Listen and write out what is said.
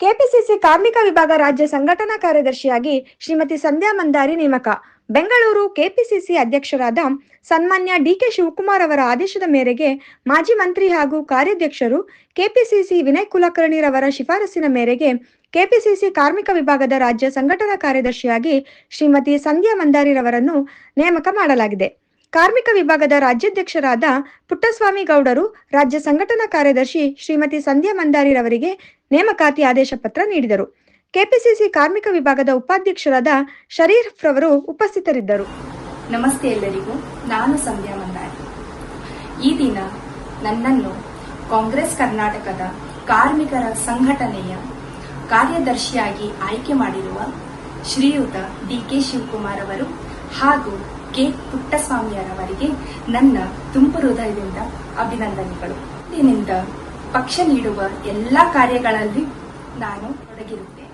KPCC ಕಾರ್ಮಿಕ ವಿಭಾಗ ರಾಜ್ಯ ಸಂಘಟನಾ ಕಾರ್ಯದರ್ಶಿಯಾಗಿ ಶ್ರೀಮತಿ ಸಂಧ್ಯಾ ಮಂದಾರಿ ನೇಮಕ. ಬೆಂಗಳೂರು ಕೆಪಿಸಿಸಿ ಅಧ್ಯಕ್ಷರಾದ ಸನ್ಮಾನ್ಯ ಡಿಕೆ ಶಿವಕುಮಾರ್ ಅವರ ಆದೇಶದ ಮೇರೆಗೆ ಮಾಜಿ ಮಂತ್ರಿ ಹಾಗೂ ಕಾರ್ಯಾಧ್ಯಕ್ಷರು ಕೆಪಿಸಿಸಿ ವಿನಯ್ ಕುಲಕರ್ಣಿರವರ ಶಿಫಾರಸಿನ ಮೇರೆಗೆ ಕೆಪಿಸಿಸಿ ಕಾರ್ಮಿಕ ವಿಭಾಗದ ರಾಜ್ಯ ಸಂಘಟನಾ ಕಾರ್ಯದರ್ಶಿಯಾಗಿ ಶ್ರೀಮತಿ ಸಂಧ್ಯಾ ಮಂದಾರಿರವರನ್ನು ನೇಮಕ ಮಾಡಲಾಗಿದೆ. ಕಾರ್ಮಿಕ ವಿಭಾಗದ ರಾಜ್ಯಾಧ್ಯಕ್ಷರಾದ ಪುಟ್ಟಸ್ವಾಮಿ ಗೌಡರು ರಾಜ್ಯ ಸಂಘಟನಾ ಕಾರ್ಯದರ್ಶಿ ಶ್ರೀಮತಿ ಸಂಧ್ಯಾ ಮಂದಾರಿರವರಿಗೆ ನೇಮಕಾತಿ ಆದೇಶ ಪತ್ರ ನೀಡಿದರು. ಕೆಪಿಸಿಸಿ ಕಾರ್ಮಿಕ ವಿಭಾಗದ ಉಪಾಧ್ಯಕ್ಷರಾದ ಶರೀಫ್ ರವರು ಉಪಸ್ಥಿತರಿದ್ದರು. ನಮಸ್ತೆ ಎಲ್ಲರಿಗೂ, ನಾನು ಸಂಧ್ಯಾ ಮಂದಾರಿ. ಈ ದಿನ ನನ್ನನ್ನು ಕಾಂಗ್ರೆಸ್ ಕರ್ನಾಟಕದ ಕಾರ್ಮಿಕರ ಸಂಘಟನೆಯ ಕಾರ್ಯದರ್ಶಿಯಾಗಿ ಆಯ್ಕೆ ಮಾಡಿರುವ ಶ್ರೀಯುತ ಡಿ ಕೆ ಶಿವಕುಮಾರ್ ಅವರು ಹಾಗೂ ಕೆ. ಪುಟ್ಟಸ್ವಾಮಿಯರವರಿಗೆ ನನ್ನ ತುಂಬು ಹೃದಯದಿಂದ ಅಭಿನಂದನೆಗಳು. ಪಕ್ಷ ನೀಡುವ ಎಲ್ಲಾ ಕಾರ್ಯಗಳಲ್ಲಿ ನಾನು ತೊಡಗಿರುತ್ತೇನೆ.